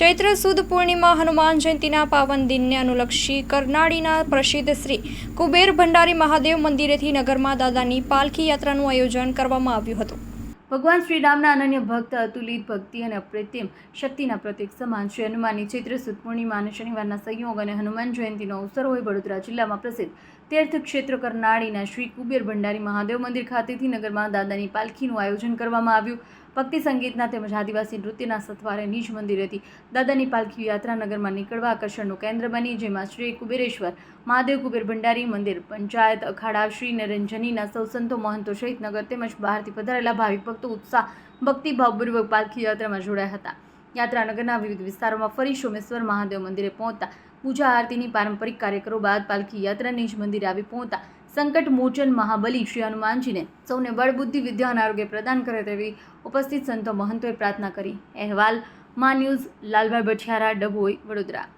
ચૈત્ર સુદ પૂર્ણિમા હનુમાન જયંતિના પાવન દિનને અનુલક્ષી કરનાળીના પ્રસિદ્ધ શ્રી કુબેર ભંડારી મહાદેવ મંદિરેથી નગરમાં દાદાની પાલખી યાત્રાનું આયોજન કરવામાં આવ્યું હતું. ભગવાન શ્રીરામના અનન્ય ભક્ત, અતુલિત ભક્તિ અને અપ્રતિમ શક્તિના પ્રતીક સમાન શ્રી હનુમાનની ચૈત્ર સુદ પૂર્ણિમા અને શનિવારના સંયોગ અને હનુમાન જયંતિનો અવસર હોય વડોદરા જિલ્લામાં પ્રસિદ્ધ. તીર્થ ક્ષેત્ર કરનાળીના શ્રી કુબેર ભંડારી મહાદેવ મંદિર ખાતેથી નગરમાં દાદાની પાલખીનું આયોજન કરવામાં આવ્યું. ભક્તિ સંગીતના તેમજ આદિવાસી નૃત્યના સથવારે નિજ મંદિરેથી દાદાની પાલખી યાત્રા નગરમાં નીકળવા આકર્ષણનું કેન્દ્ર બની, જેમાં શ્રી કુબેરેશ્વર, મહાદેવ કુબેર ભંડારી મંદિર, પંચાયત અખાડા, શ્રી નરેન્જનીના સૌ સંતો, મહંતો સહિત નગર તેમજ બહારથી પધારેલા ભાવિક ભક્તો ઉત્સાહ, ભક્તિભાવપૂર્વક પાલખી યાત્રામાં જોડાયા હતા. યાત્રાનગરના વિવિધ વિસ્તારોમાં ફરી સોમેશ્વર મહાદેવ મંદિરે પહોંચતા, પૂજા આરતીની પારંપરિક કાર્યક્રમો બાદ પાલખી યાત્રા નિજ મંદિરે આવી પહોંચતા સંકટ મોચન મહાબલી શ્રી હનુમાનજીને સૌને બળબુદ્ધિ, વિદ્યા અને આરોગ્ય પ્રદાન કરે તેવી ઉપસ્થિત સંતો મહંતોએ પ્રાર્થના કરી. અહેવાલ, મા ન્યૂઝ, લાલભાઈ ભઠિયારા, ડભોઈ, વડોદરા.